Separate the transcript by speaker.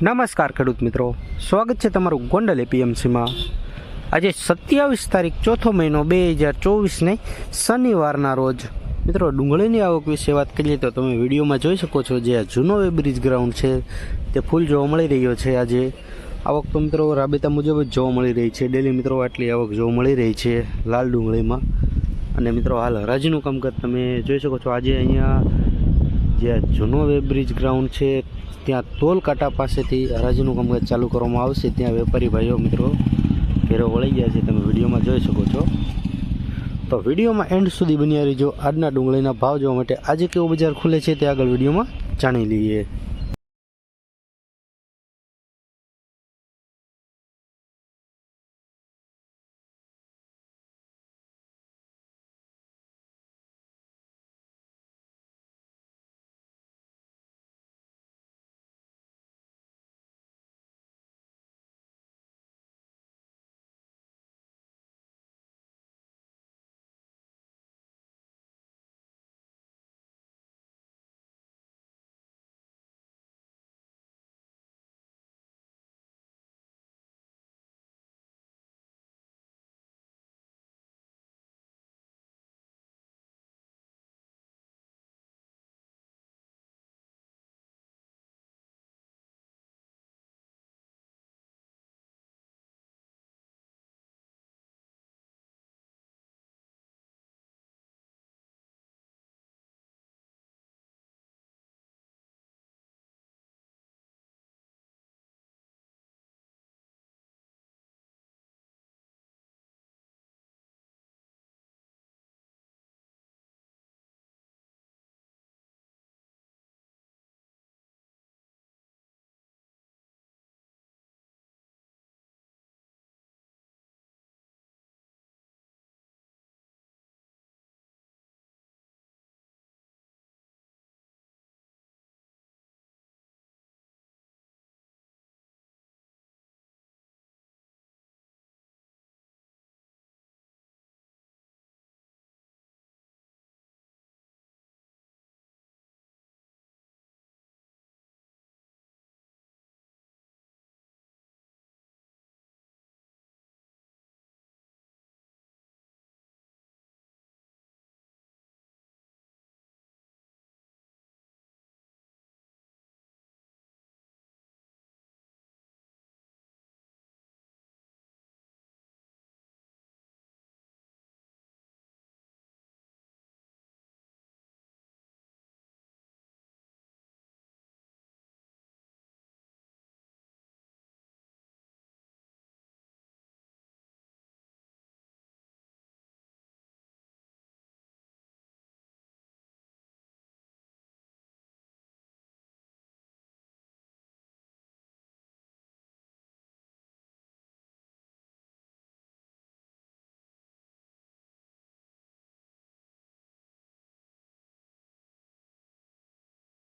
Speaker 1: નમસ્કાર ખેડૂત મિત્રો. સ્વાગત છે તમારું ગોંડલ એપીએમસીમાં. આજે સત્યાવીસ તારીખ ચોથો મહિનો બે હજાર ચોવીસને શનિવારના રોજ. મિત્રો, ડુંગળીની આવક વિશે વાત કરીએ તો તમે વિડીયોમાં જોઈ શકો છો જે આ જૂનો વેબ્રિજ ગ્રાઉન્ડ છે, તે ફૂલ જોવા મળી રહ્યો છે આજે. આવક તો મિત્રો રાબેતા મુજબ જ જોવા મળી રહી છે. ડેલી મિત્રો આટલી આવક જોવા મળી રહી છે લાલ ડુંગળીમાં. અને મિત્રો હાલ હરાજીનું કામકાજ તમે જોઈ શકો છો. આજે અહીંયા જે જૂનો વેબ્રિજ ગ્રાઉન્ડ છે, ત્યાં ટોલ કાંટા પાસેથી હરાજીનું કામકાજ ચાલુ કરવામાં આવશે. ત્યાં વેપારી ભાઈઓ, મિત્રો, ઘેરો વળી ગયા છે. તમે વિડીયોમાં જોઈ શકો છો. તો વિડીયોમાં એન્ડ સુધી બન્યા રહીજો. આજના ડુંગળીના ભાવ જોવા માટે આજે કેવો બજાર ખુલે છે તે આગળ વિડીયોમાં જાણી લઈએ.